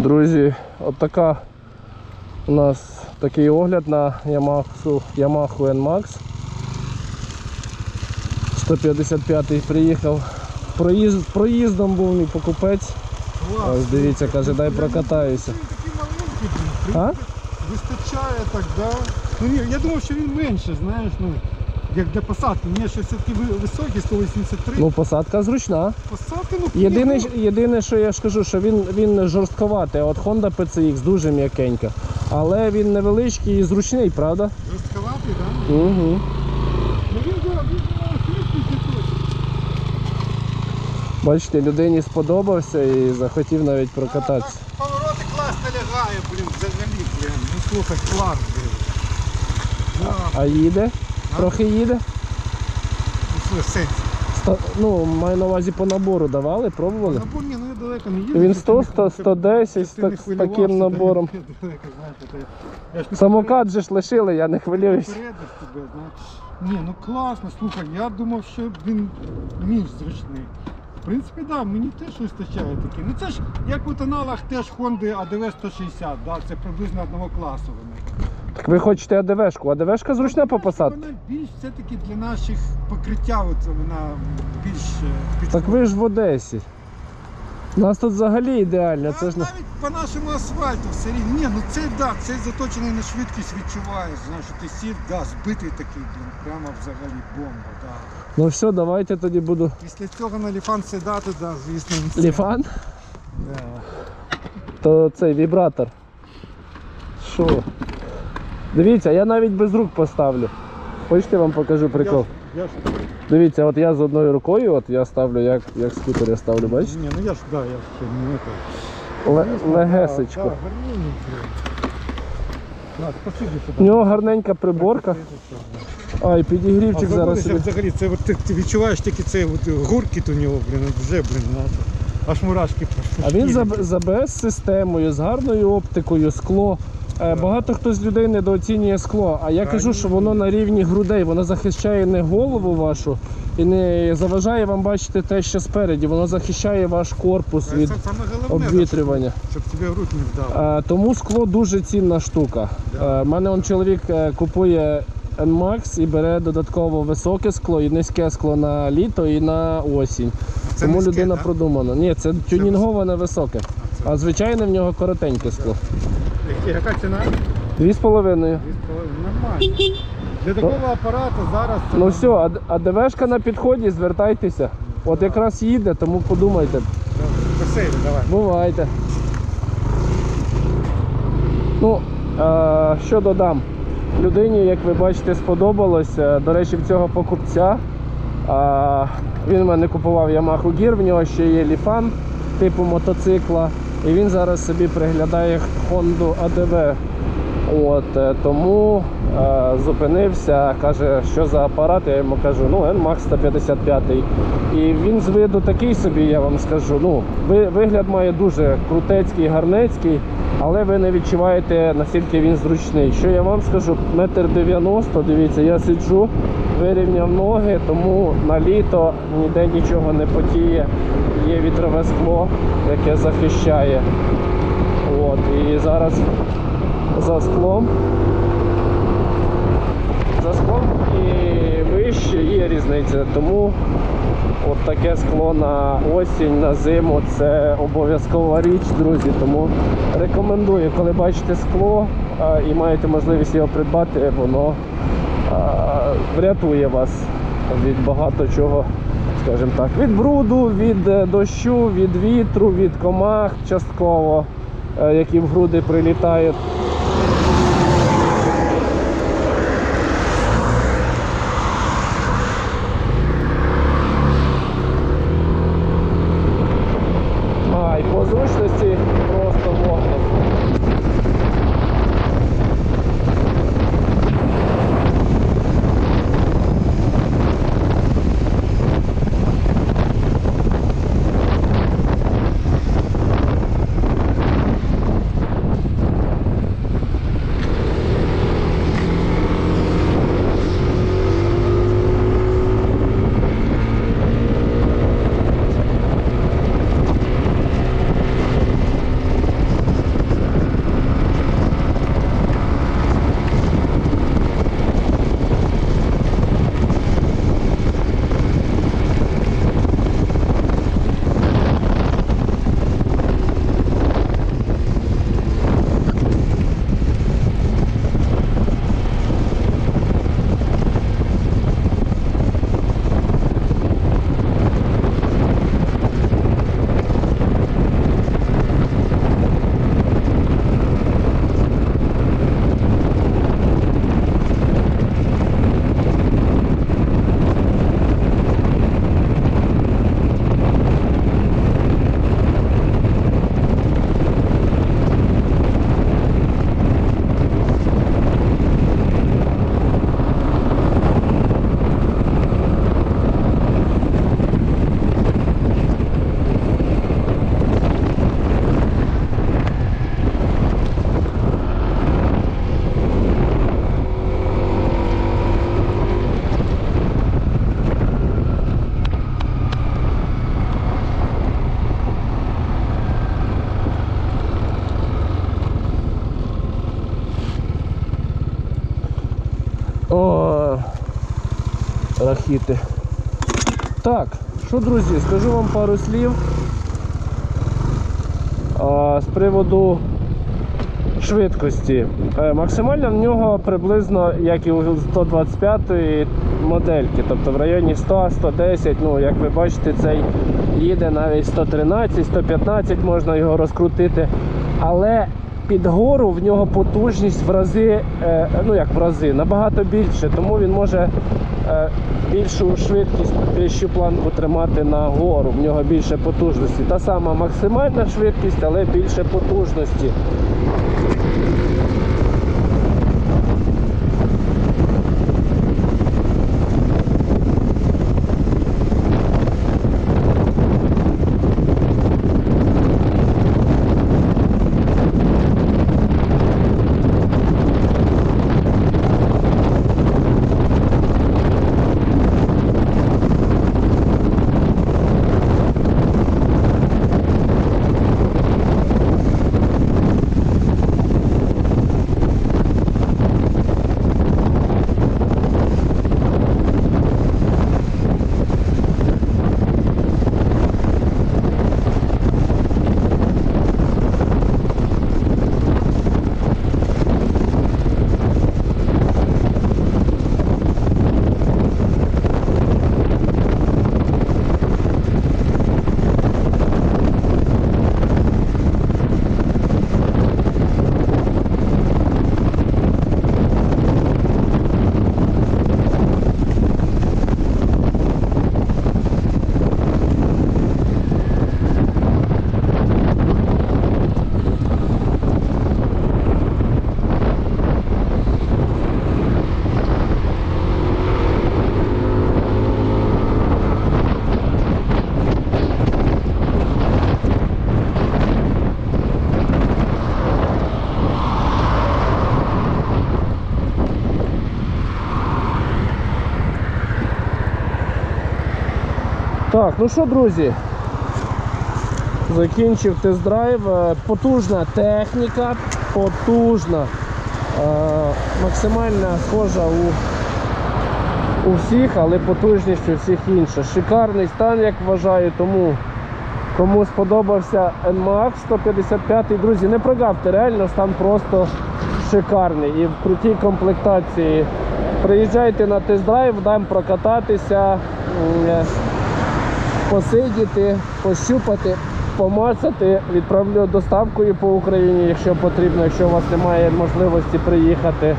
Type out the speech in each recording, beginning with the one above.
Друзі, от така у нас такий огляд на Yamaha, Yamaha NMAX. 155 приїхав. Проїзд, проїздом був мій покупець. Ось дивіться, каже, дай прокатаюся. А? вистачає так, да. Ну ні, я думав, що він менше, знаєш, ну, як для посадки. Ні, що все-таки ви- високий, 183. Ну, посадка зручна. посадки, ну, Єдине, єдине, що я ж кажу, що він, він жорстковатий, а от Honda PCX дуже м'якенька. Але він невеличкий і зручний, правда? жорстковатий, да? Угу. Ну він. Бачите, людині сподобався і захотів навіть прокататися. А, так, Повороти класно лягає, блін, взагалі, блін. Ну слухай, клас, блін. Да, А їде? Трохи їде? ну. Ста- Ну, маю на увазі по набору давали, пробували? Набор, ні, ну я далеко не їду. Він 100, 100 110 з, так- з таким набором. Самокат же ж лишили, я не хвилююсь. попередив тебе, знаєш. Ні, ну класно, слухай, я думав, що він більш зручний. В принципі, да, мені теж вистачає такі. Ну це ж як у тоналах теж Honda ADV 160, да, це приблизно одного класу вони. Так ви хочете АДВшку? АДВшка зручна по посадці? Вона більш все-таки для наших покриття, от вона більш е, Так ви ж в Одесі. У нас тут взагалі ідеально, це ж не. навіть по нашому асфальту все рівно. Ні, ну це да, це заточений на швидкість відчуваєш. Знаєш, що ти сів, да, збитий такий, блін, прямо взагалі бомба, да. Ну все, давайте тоді буду. Після цього на ліфан сідати, да, звісно, це- Ліфан? Да. То цей вібратор. Що? Дивіться, я навіть без рук поставлю. Хочете вам покажу прикол? Я ж, Дивіться, от я з одною рукою, от я ставлю, як, як скутер я ставлю, я бачите? ні, ну я ж, да, я ж ще не. Ле- легесечко. Да, да, У нього гарненька приборка. Ай, А підігрівчик зараз. заводиться собі. взагалі, це ти, ти відчуваєш тільки цей от, гуркіт у нього, блін, вже, блін, знаєш, аж мурашки по А він за, з АБС-системою, з гарною оптикою, скло. Е, Багато хто з людей недооцінює скло. А я кажу, що воно на рівні грудей, воно захищає не голову вашу і не заважає вам бачити те, що спереді. Воно захищає ваш корпус Це від саме головне, обвітрювання. Щоб, тебе грудь не вдала. Е, Тому скло дуже цінна штука. У мене он чоловік е, купує NMAX і бере додатково високе скло і низьке скло на літо і на осінь. Це Тому низьке, людина да? продумана. Ні, це тюнінговане високе. А звичайне в нього коротеньке скло. Які- Яка ціна? Дві з половиною. Дві з половиною. Нормально. Для такого апарату зараз це Ну все, а, а ДВшка на підході, звертайтеся. От якраз їде, тому подумайте. Спасибо, давай. Бувайте. Ну, е, що додам? Людині, як ви бачите, сподобалось. Е, До речі, в цього покупця. е, він в мене купував Yamaha Gear, в нього ще є ліфан типу мотоцикла. І він зараз собі приглядає Honda ADV. От, е, тому е, зупинився, каже, що за апарат. Я йому кажу, ну NMAX 155. І він з виду такий собі, я вам скажу. Ну, ви- вигляд має дуже крутецький, гарнецький, але ви не відчуваєте наскільки він зручний. Що я вам скажу, метр дев'яносто, дивіться, я сиджу, вирівняв ноги, тому на літо ніде нічого не потіє. Є вітрове скло, яке захищає. От, і зараз за склом. За склом і вище є різниця. Тому от таке скло на осінь, на зиму це обов'язкова річ, друзі. Тому рекомендую, коли бачите скло і маєте можливість його придбати, воно врятує вас від багато чого, скажімо так, від бруду, від е, дощу, від вітру, від комах частково, е, які в груди прилітають. Мохіти. Так, що, друзі, скажу вам пару слів а, з приводу швидкості. Е, Максимальна в нього приблизно як і у 125 модельки, тобто в районі 100-110, ну як ви бачите, цей їде навіть 113, 115 можна його розкрутити. Але під гору в нього потужність в рази, е, ну як в рази, набагато більше, тому він може е, більшу швидкість вищу планку тримати на гору. В нього більше потужності. Та сама максимальна швидкість, але більше потужності. Так, ну що, друзі, закінчив тест-драйв. Е, Потужна техніка, потужна, е, максимально схожа у, у всіх, але потужність у всіх інша. Шикарний стан, як вважаю, тому кому сподобався NMAX 155, друзі, не прогавте, реально стан просто шикарний і в крутій комплектації. Приїжджайте на тест-драйв, дам прокататися. Посидіти, пощупати, помацати, відправлю доставкою по Україні, якщо потрібно, якщо у вас немає можливості приїхати.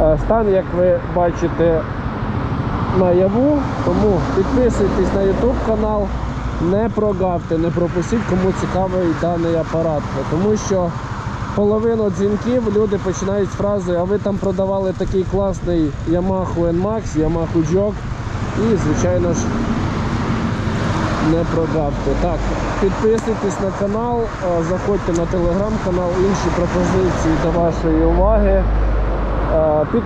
Е, Стан, як ви бачите, наяву, тому підписуйтесь на YouTube канал, не прогавте, не пропустіть, кому цікавий даний апарат. Тому що половину дзвінків люди починають з фрази, а ви там продавали такий класний Yamaha NMAX, Yamaha Jog. І, звичайно ж, не прогавте. Так, підписуйтесь на канал, заходьте на телеграм-канал, інші пропозиції до вашої уваги. Під...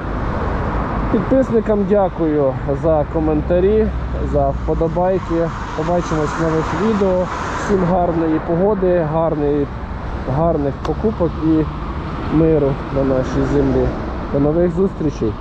Підписникам дякую за коментарі, за вподобайки. Побачимось в нових відео. Всім гарної погоди, гарної, гарних покупок і миру на нашій землі. До нових зустрічей!